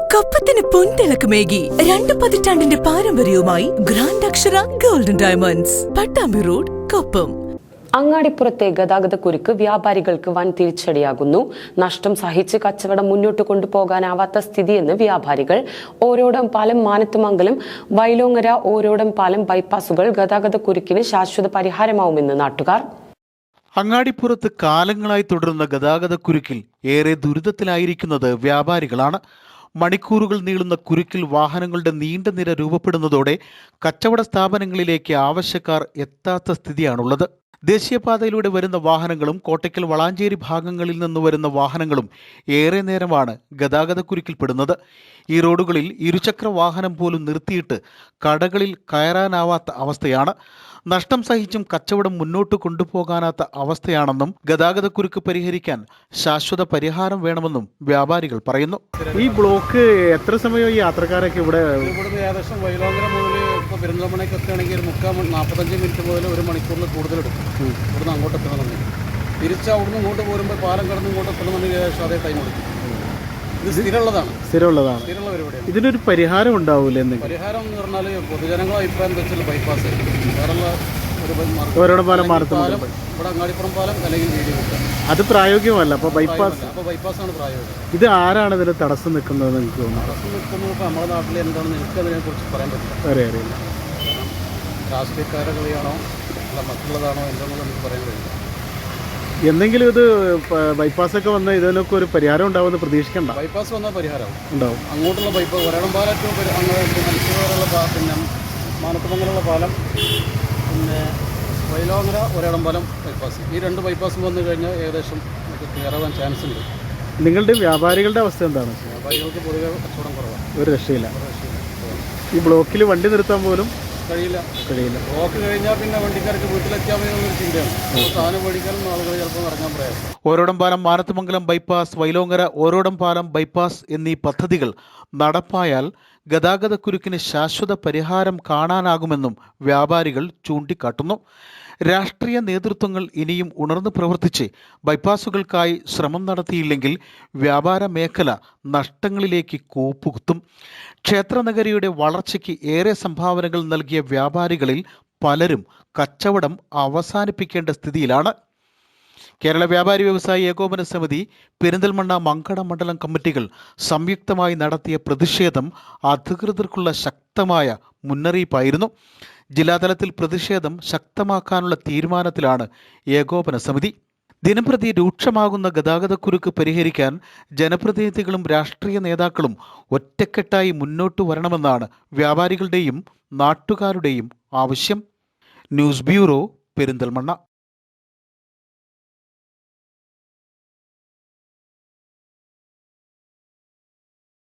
കപ്പത്തിന് പൊൻതിളക്കമേകി രണ്ട് പതിറ്റാണ്ടിന്റെ പാരമ്പര്യവുമായി grand Akshara golden diamonds Pattambi road കപ്പം. അങ്ങാടിപ്പുറത്തെ ഗതാഗതക്കുരുക്ക് വ്യാപാരികൾക്ക് വൻ തിരിച്ചടിയാകുന്നു. നഷ്ടം സഹിച്ച് കച്ചവടം മുന്നോട്ട് കൊണ്ടുപോകാനാവാത്ത സ്ഥിതിയെന്ന് വ്യാപാരികൾ. ഓരോടം പാലം മാനത്തുമംഗലം വൈലോങ്ങര ഓരോടം പാലം ബൈപ്പാസുകൾ ഗതാഗതക്കുരുക്കിന് ശാശ്വത പരിഹാരമാവുമെന്ന് നാട്ടുകാർ. അങ്ങാടിപ്പുറത്ത് കാലങ്ങളായി തുടരുന്ന ഗതാഗതക്കുരുക്കിൽ ഏറെ ദുരിതത്തിലായിരിക്കുന്നത് വ്യാപാരികളാണ്. മണിക്കൂറുകൾ നീളുന്ന കുരുക്കിൽ വാഹനങ്ങളുടെ നീണ്ട നിര രൂപപ്പെടുന്നതോടെ കച്ചവട സ്ഥാപനങ്ങളിലേക്ക് ആവശ്യക്കാർ എത്താത്ത സ്ഥിതിയാണുള്ളത്. ദേശീയപാതയിലൂടെ വരുന്ന വാഹനങ്ങളും കോട്ടയ്ക്കൽ വളാഞ്ചേരി ഭാഗങ്ങളിൽ നിന്ന് വരുന്ന വാഹനങ്ങളും ഏറെ നേരമാണ് ഗതാഗതക്കുരുക്കിൽപ്പെടുന്നത്. ഈ റോഡുകളിൽ ഇരുചക്ര വാഹനം പോലും നിർത്തിയിട്ട് കടകളിൽ കയറാനാവാത്ത അവസ്ഥയാണ്. നഷ്ടം സഹിച്ചും കച്ചവടം മുന്നോട്ട് കൊണ്ടുപോകാനാത്ത അവസ്ഥയാണെന്നും ഗതാഗതക്കുരുക്ക് പരിഹരിക്കാൻ ശാശ്വത പരിഹാരം വേണമെന്നും വ്യാപാരികൾ പറയുന്നു. ഈ ബ്ലോക്ക് എത്ര സമയം ഈ യാത്രക്കാരൊക്കെ ഇവിടെ ഏകദേശം ഇപ്പോൾ എത്തുകയാണെങ്കിൽ ഒരു മുക്കാൽ മണി നാൽപ്പത്തഞ്ച് മിനിറ്റ് മുതൽ ഒരു മണിക്കൂറിൽ കൂടുതൽ എടുക്കും ഇവിടുന്ന് അങ്ങോട്ട് എത്തണമെന്നുണ്ടെങ്കിൽ തിരിച്ച് അവിടുന്ന് ഇങ്ങോട്ട് പോരുമ്പോൾ പാലം കടന്ന് ഇങ്ങോട്ട് എത്തണമെന്നുണ്ടെങ്കിൽ ഏകദേശം അതേ ടൈം എടുക്കും. ഇത് സ്ഥിരമുള്ളതാണ്. സ്ഥിരമുള്ളതാണ്. സ്ഥിരമുള്ള പരിപാടിയാണ്. ഇതിനൊരു പരിഹാരം ഉണ്ടാവില്ല പരിഹാരം എന്ന് പറഞ്ഞാൽ പൊതുജനങ്ങളെ അഭിപ്രായം വെച്ചാൽ ബൈപ്പാസ് വേറെയുള്ള ഒരു ബൈ- മാർഗം. ഓരോടെ പാലം മാർത്തുമംഗലം. ഇവിടെ അങ്ങാടിപ്പുറം പാലം അല്ലെങ്കിൽ അത് പ്രായോഗികമല്ല അപ്പൊ ബൈപ്പാസ് അപ്പോൾ ബൈപ്പാസാണ് പ്രായോഗികം. ഇത് ആരാണ് ഇതിന് തടസ്സം നിൽക്കുന്നത് എനിക്ക് തോന്നുന്നു. തടസ്സം നിൽക്കുന്നത് ഇപ്പോൾ നമ്മുടെ നാട്ടിൽ എന്താണെന്ന് എനിക്കതിനെ കുറിച്ച് പറയാൻ പറ്റില്ല. അറിയാം അറിയില്ല രാഷ്ട്രീയക്കാരുടെ കളിയാണോ അല്ല മറ്റുള്ളതാണോ എന്താണെന്ന് നമുക്ക് പറയാൻ കഴിയില്ല. എന്തെങ്കിലും ഇത് ബൈപ്പാസ് ഒക്കെ വന്നാൽ ഇതിനൊക്കെ ഒരു പരിഹാരം ഉണ്ടാവുമെന്ന് പ്രതീക്ഷിക്കണ്ട? ബൈപ്പാസ് വന്നാൽ പരിഹാരം. ഉണ്ടാവും. അങ്ങോട്ടുള്ള ബൈപ്പാസ് ഒരടം പാലറ്റവും അങ്ങനെ മനുഷ്യരുടെ പിന്നെ മാനത്തുമംഗലുള്ള പാലം പിന്നെ വൈലോങ്ങര ഒരടം പാലം ബൈപ്പാസ് ഈ രണ്ട് ബൈപ്പാസും വന്നു കഴിഞ്ഞാൽ ഏകദേശം നമുക്ക് ക്ലിയർ ആവാൻ ചാൻസ് ഉണ്ട്. നിങ്ങളുടെ വ്യാപാരികളുടെ അവസ്ഥ എന്താണ്? വ്യാപാരികൾക്ക് പൊതുവെ കച്ചവടം കുറവാണ്. ഒരു രക്ഷയില്ല. ഈ ബ്ലോക്കിൽ വണ്ടി നിർത്താൻ പോലും കഴിയില്ല. കഴിയില്ല. ബ്ലോക്ക് കഴിഞ്ഞാൽ പിന്നെ വണ്ടിക്കാർക്ക് വീട്ടിലെത്തിയാൽ മതി എന്നൊരു ചിന്തയാണ്. അപ്പോൾ സാധനം മേടിക്കാനും ആളുകൾ ചിലപ്പോൾ ഇറങ്ങാൻ പ്രയാസം. ഓരോടം പാലം മാനത്തുമംഗലം ബൈപ്പാസ് വൈലോങ്ങര ഓരോടം പാലം ബൈപ്പാസ് എന്നീ പദ്ധതികൾ നടപ്പായാൽ ഗതാഗതക്കുരുക്കിന് ശാശ്വത പരിഹാരം കാണാനാകുമെന്നും വ്യാപാരികൾ ചൂണ്ടിക്കാട്ടുന്നു. രാഷ്ട്രീയ നേതൃത്വങ്ങൾ ഇനിയും ഉണർന്നു പ്രവർത്തിച്ച് ബൈപ്പാസുകൾക്കായി ശ്രമം നടത്തിയില്ലെങ്കിൽ വ്യാപാര മേഖല നഷ്ടങ്ങളിലേക്ക് കൂപ്പുകുത്തും. ക്ഷേത്രനഗരിയുടെ വളർച്ചയ്ക്ക് ഏറെ സംഭാവനകൾ നൽകിയ വ്യാപാരികളിൽ പലരും കച്ചവടം അവസാനിപ്പിക്കേണ്ട സ്ഥിതിയിലാണ്. കേരള വ്യാപാരി വ്യവസായി ഏകോപന സമിതി പെരിന്തൽമണ്ണ മങ്കട മണ്ഡലം കമ്മിറ്റികൾ സംയുക്തമായി നടത്തിയ പ്രതിഷേധം അധികൃതർക്കുള്ള ശക്തമായ മുന്നറിയിപ്പായിരുന്നു. ജില്ലാതലത്തിൽ പ്രതിഷേധം ശക്തമാക്കാനുള്ള തീരുമാനത്തിലാണ് ഏകോപന സമിതി. ദിനംപ്രതി രൂക്ഷമാകുന്ന ഗതാഗതക്കുരുക്ക് പരിഹരിക്കാൻ ജനപ്രതിനിധികളും രാഷ്ട്രീയ നേതാക്കളും ഒറ്റക്കെട്ടായി മുന്നോട്ട് വരണമെന്നാണ് വ്യാപാരികളുടെയും നാട്ടുകാരുടെയും ആവശ്യം. News bureau Perinthalmanna.